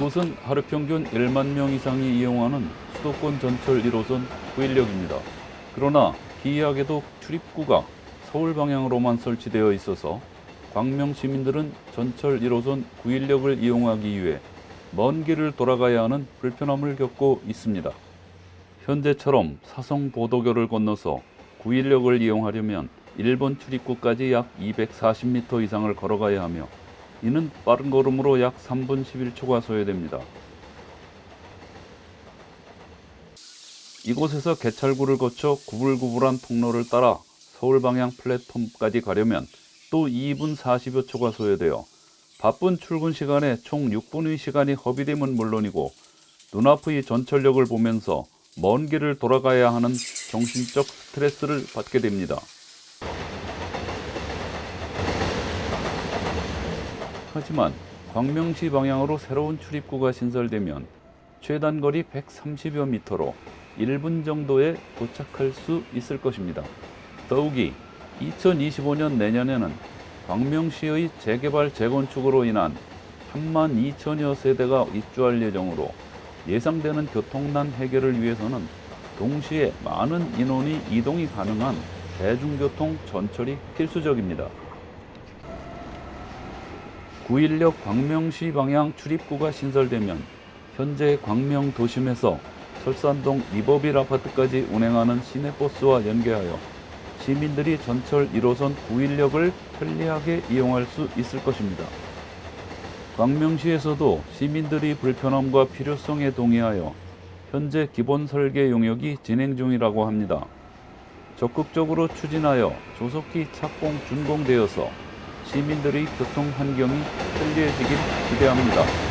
이곳은 하루 평균 1만 명 이상이 이용하는 수도권 전철 1호선 구일역입니다. 그러나 기이하게도 출입구가 서울 방향으로만 설치되어 있어서 광명 시민들은 전철 1호선 구일역을 이용하기 위해 먼 길을 돌아가야 하는 불편함을 겪고 있습니다. 현재처럼 사성 보도교를 건너서 구일역을 이용하려면 일본 출입구까지 약 240m 이상을 걸어가야 하며 이는 빠른 걸음으로 약 3분 11초가 소요됩니다. 이곳에서 개찰구를 거쳐 구불구불한 통로를 따라 서울 방향 플랫폼까지 가려면 또 2분 40여 초가 소요되어 바쁜 출근 시간에 총 6분의 시간이 허비됨은 물론이고 눈앞의 전철역을 보면서 먼 길을 돌아가야 하는 정신적 스트레스를 받게 됩니다. 하지만 광명시 방향으로 새로운 출입구가 신설되면 최단 거리 130여 미터로 1분 정도에 도착할 수 있을 것입니다. 더욱이 2025년 내년에는 광명시의 재개발 재건축으로 인한 3만 2천여 세대가 입주할 예정으로 예상되는 교통난 해결을 위해서는 동시에 많은 인원이 이동이 가능한 대중교통 전철이 필수적입니다. 9일역 광명시 방향 출입구가 신설되면 현재 광명 도심에서 철산동 리버빌 아파트까지 운행하는 시내버스와 연계하여 시민들이 전철 1호선 9일역을 편리하게 이용할 수 있을 것입니다. 광명시에서도 시민들이 불편함과 필요성에 동의하여 현재 기본 설계 용역이 진행 중이라고 합니다. 적극적으로 추진하여 조속히 착공 준공되어서 시민들의 교통 환경이 편리해지길 기대합니다.